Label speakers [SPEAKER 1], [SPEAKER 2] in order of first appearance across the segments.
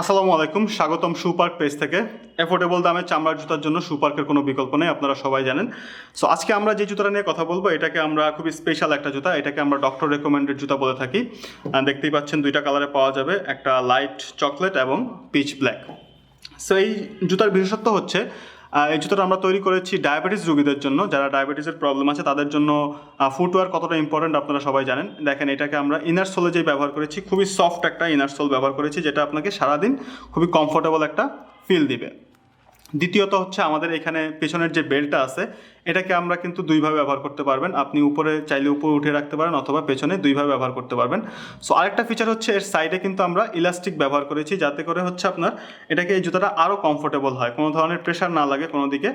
[SPEAKER 1] আসসালামু আলাইকুম, স্বাগতম সুপার্ক পেজ থেকে। এফোর্ডেবল দামে চামড়ার জুতার জন্য সুপার্কের কোনো বিকল্প নেই, আপনারা সবাই জানেন। সো আজকে আমরা যে জুতাটা নিয়ে কথা বলব, এটাকে আমরা খুবই স্পেশাল একটা জুতা, এটাকে আমরা ডক্টর রেকমেন্ডেড জুতা বলে থাকি। দেখতেই পাচ্ছেন দুইটা কালারে পাওয়া যাবে, একটা লাইট চকলেট এবং পিচ ব্ল্যাক সো এই জুতার বিশেষত্ব হচ্ছে এই জুতোটা আমরা তৈরি করেছি ডায়াবেটিস রোগীদের জন্য। যারা ডায়াবেটিসের প্রবলেম আছে, তাদের জন্য ফুটওয়ার কতটা ইম্পর্টেন্ট আপনারা সবাই জানেন। দেখেন, এটাকে আমরা ইনার সোলে যেই ব্যবহার করেছি, খুবই সফট একটা ইনার সোল ব্যবহার করেছি, যেটা আপনাকে সারাদিন খুবই কমফোর্টেবল একটা ফিল দিবে। দ্বিতীয়ত হচ্ছে আমাদের এখানে পেছনের যে বেল্টটা আছে, এটাকে আমরা কিন্তু দুইভাবে ব্যবহার করতে পারবেন। আপনি উপরে চাইলে উপরে উঠে রাখতে পারেন অথবা পেছনে দুইভাবে ব্যবহার করতে পারবেন। সো আরেকটা ফিচার হচ্ছে এর সাইডে কিন্তু আমরা ইলাস্টিক ব্যবহার করেছি, যাতে করে হচ্ছে আপনার এটাকে এই জুতাটা আরও কমফোর্টেবল হয়, কোনো ধরনের প্রেশার না লাগে কোনো দিকে।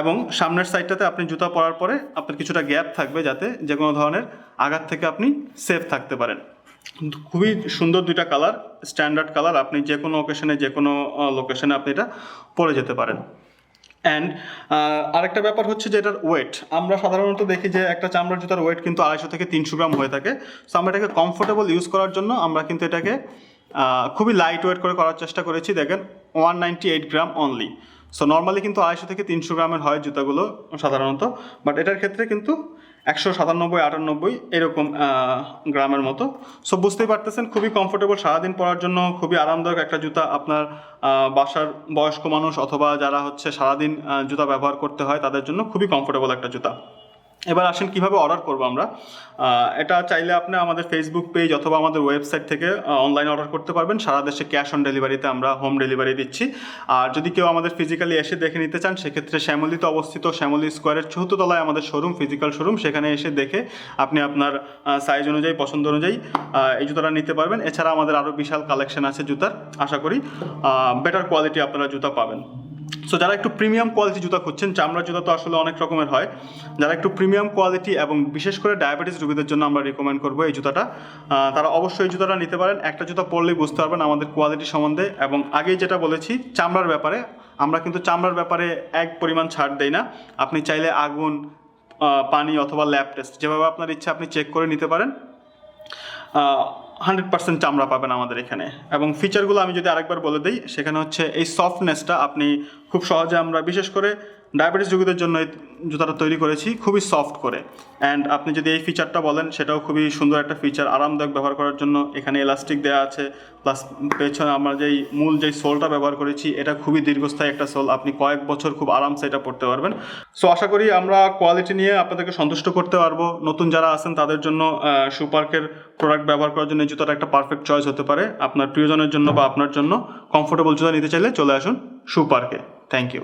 [SPEAKER 1] এবং সামনের সাইডটাতে আপনি জুতা পরার পরে আপনার কিছুটা গ্যাপ থাকবে যাতে যে কোনো ধরনের আঘাত থেকে আপনি সেফ থাকতে পারেন। খুবই সুন্দর দুইটা কালার স্ট্যান্ডার্ড কালার। আপনি যে কোনো ওকেশনে যে কোনো লোকেশনে আপনি এটা পরে যেতে পারেন। অ্যান্ড আরেকটা ব্যাপার হচ্ছে যে এটার ওয়েট আমরা সাধারণত দেখি যে একটা চামড়ার জুতার ওয়েট কিন্তু আড়াইশো থেকে তিনশো গ্রাম হয়ে থাকে। সো আমরা এটাকে কমফোর্টেবল ইউজ করার জন্য আমরা কিন্তু এটাকে খুবই লাইট ওয়েট করে করার চেষ্টা করেছি। দেখেন one ninety eight gram only so normally কিন্তু আড়াইশো থেকে তিনশো গ্রামের হয় জুতাগুলো সাধারণত বাট এটার ক্ষেত্রে কিন্তু একশো সাতানব্বই, আটানব্বই এরকম গ্রামের মতো। সো বুঝতেই পারতেছেন, খুবই কমফোর্টেবল সারাদিন পরার জন্য খুবই আরামদায়ক একটা জুতা আপনার বাসার বয়স্ক মানুষ অথবা যারা হচ্ছে সারাদিন জুতা ব্যবহার করতে হয় তাদের জন্য খুবই কমফোর্টেবল একটা জুতা। এবার আসেন কীভাবে অর্ডার করব আমরা? এটা চাইলে আপনি আমাদের ফেসবুক পেজ অথবা আমাদের ওয়েবসাইট থেকে অনলাইন অর্ডার করতে পারবেন। সারা দেশে ক্যাশ অন ডেলিভারিতে আমরা হোম ডেলিভারি দিচ্ছি। আর যদি কেউ আমাদের ফিজিক্যালি এসে দেখে নিতে চান, সেক্ষেত্রে শ্যামলিতে অবস্থিত শ্যামলি স্কোয়ারের তলায় আমাদের শোরুম ফিজিক্যাল শোরুম সেখানে এসে দেখে আপনি আপনার সাইজ অনুযায়ী, পছন্দ অনুযায়ী এই জুতাটা নিতে পারবেন। এছাড়া আমাদের আরও বিশাল কালেকশন আছে জুতার, আশা করি বেটার কোয়ালিটি আপনারা জুতা পাবেন। সো যারা একটু প্রিমিয়াম কোয়ালিটি জুতা খুঁজছেন, চামড়ার জুতা তো আসলে অনেক রকমের হয়। যারা একটু প্রিমিয়াম কোয়ালিটি এবং বিশেষ করে ডায়াবেটিস রোগীদের জন্য আমরা রিকমেন্ড করব এই জুতাটা। তারা অবশ্যই এই জুতাটা নিতে পারেন। একটা জুতা পরলেই বুঝতে পারবেন আমাদের কোয়ালিটি সম্বন্ধে। এবং আগেই যেটা বলেছি, চামড়ার ব্যাপারে, আমরা কিন্তু চামড়ার ব্যাপারে এক পরিমাণ ছাড় দেই না। আপনি চাইলে আগুন পানি অথবা ল্যাব টেস্ট যেভাবে আপনার ইচ্ছা আপনি চেক করে নিতে পারেন। হান্ড্রেড পার্সেন্ট চামড়া পাবেন আমাদের এখানে। এবং ফিচারগুলো আমি যদি আরেকবার বলে দিই, সেখানে হচ্ছে এই সফটনেসটা আপনি খুব সহজে আমরা, বিশেষ করে ডায়াবেটিস রোগীদের জন্য এই জুতাটা তৈরি করেছি, খুবই সফট করে। অ্যান্ড আপনি যদি এই ফিচারটা বলেন, সেটাও খুবই সুন্দর একটা ফিচার আরামদায়ক ব্যবহার করার জন্য। এখানে এলাস্টিক দেওয়া আছে প্লাস পেছনে আমরা যেই মূল যেই সোলটা ব্যবহার করেছি, এটা খুবই দীর্ঘস্থায়ী একটা সোল আপনি কয়েক বছর খুব আরামসে এটা পড়তে পারবেন। সো আশা করি আমরা কোয়ালিটি নিয়ে আপনাদেরকে সন্তুষ্ট করতে পারব। নতুন যারা আছেন, তাদের জন্য সুপার্কের প্রোডাক্ট ব্যবহার করার জন্য এই জুতাটা একটা পারফেক্ট চয়েস হতে পারে। আপনার প্রিয়জনের জন্য বা আপনার জন্য কমফোর্টেবল জুতা নিতে চাইলে চলে আসুন। शू के थैंक यू